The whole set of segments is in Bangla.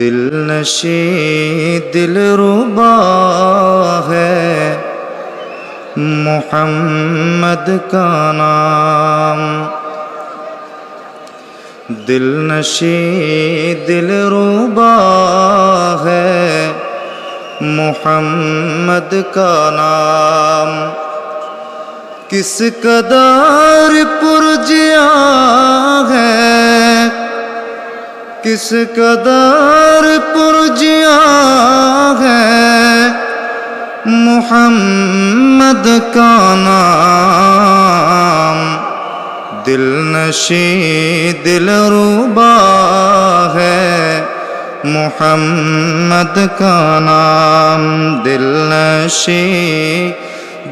दिल नशी दिल रुबा है मोहम्मद का नाम दिल नशी दिल रुबा है मोहम्मद का नाम किस कदार पुरजिया है किस कदार पुरजिया है मोहम्मद का नाम दिल नशी दिल रुबा है मोहम्मद का नाम दिल नशी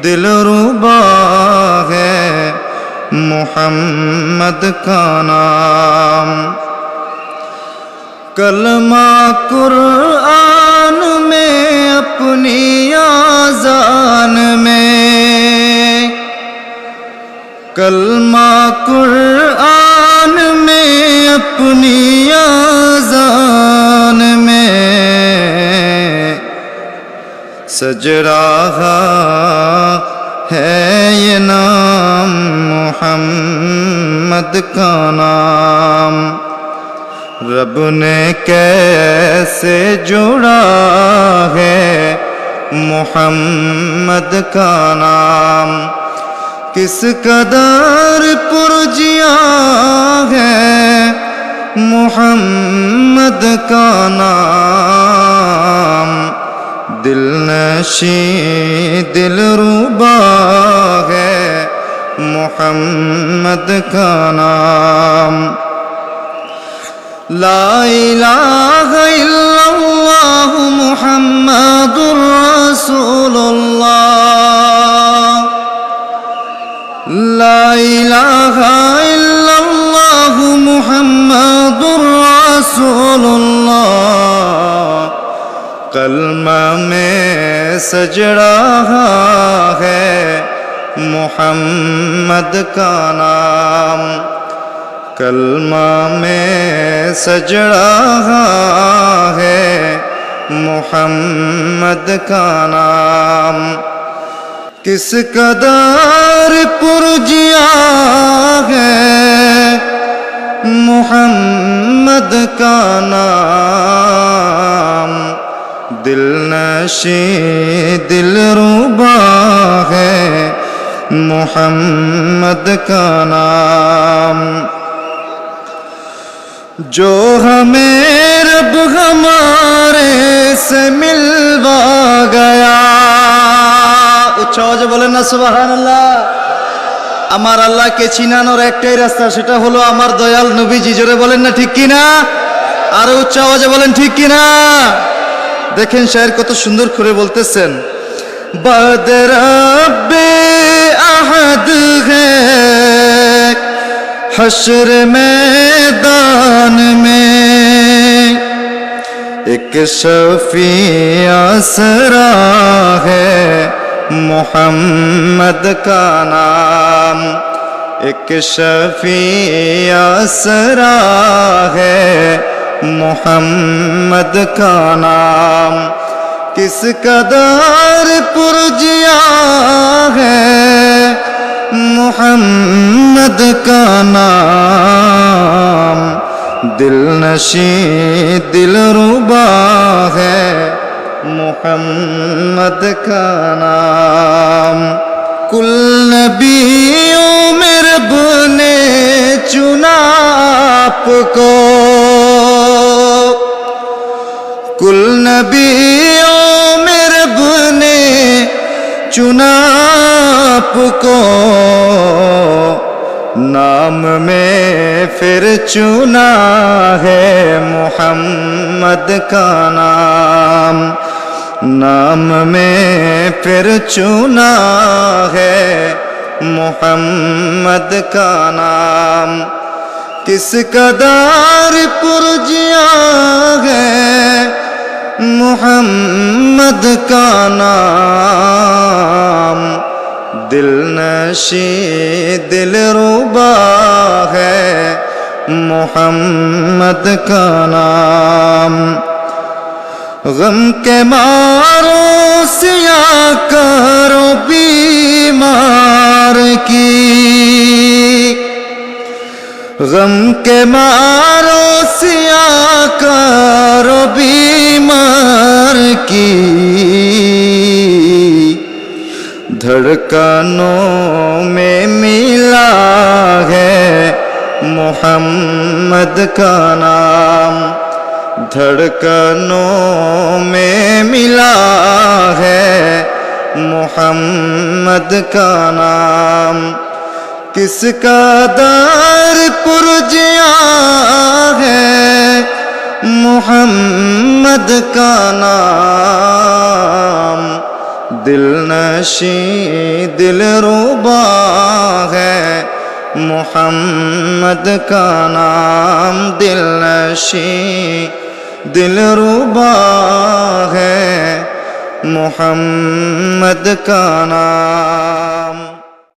दिल रुबा है मोहम्मद का नाम कलमा कुरआन में अपनी आजान में कलमा कुरआन में अपनी आजान में सज रहा है ये नाम मोहम्मद का नाम रब ने कैसे जोड़ा है मोहम्मद का नाम किस कदर पुरजिया है मोहम्मद का नाम दिल नशी दिल रुबा है मोहम्मद का नाम লাইলাহ মুহাম্মাদুর রাসূলুল্লাহ। লাইলাহা ইল্লাল্লাহ মুহাম্মাদুর রাসূলুল্লাহ। কলমা মে সজড়া है मोहम्मद का नाम कलमा में सज रहा है मोहम्मद का नाम किस कदर पुरजिया है मोहम्मद का नाम दिल नशी दिल रुबा है मोहम्मद का नाम जो हमें रब हमारे से मिलवा गया উচ্চ আওয়াজে বলেন না সুবাহান আল্লাহ আমার আল্লাহকে চিনানোর একটাই রাস্তা সেটা হলো আমার দয়াল নবীজি জোরে বলেন না ঠিক কিনা আরো উচ্চ আওয়াজে বলেন ঠিক কিনা দেখেন শায়ের কত সুন্দর করে বলতেছেন বদরবে আহাদ হ্যাঁ हशर मैदान کہ شفیع اسرا ہے محمد کا نام ایک شفیع اسرا ہے محمد کا نام کس قدر پرجیا ہے محمد کا نام দিল নশি, দিল রুবা হে মোহাম্মদ কা নাম। কুল নবিয়ো মের বনে চুনা আপকো। কুল নবিয়ো মের বনে চুনা আপকো। नाम में फिर चुना है मोहम्मद का नाम नाम में फिर चुना है मोहम्मद का नाम किस कदार पुरजिया है मोहम्मद का नाम दिल नशी दिल रुबा है मोहम्मद का नाम गम के मारो सिया करो बीमार की गम के मारो सिया करो बीमार की धड़कनों में मिला है मोहम्मद का नाम। धड़कनों में मिला है मोहम्मद का नाम। किसका दार पुरजिया है मोहम्मद का नाम। دل نشی دل روبا ہے محمد کا نام دل نشی دل روبا ہے محمد کا نام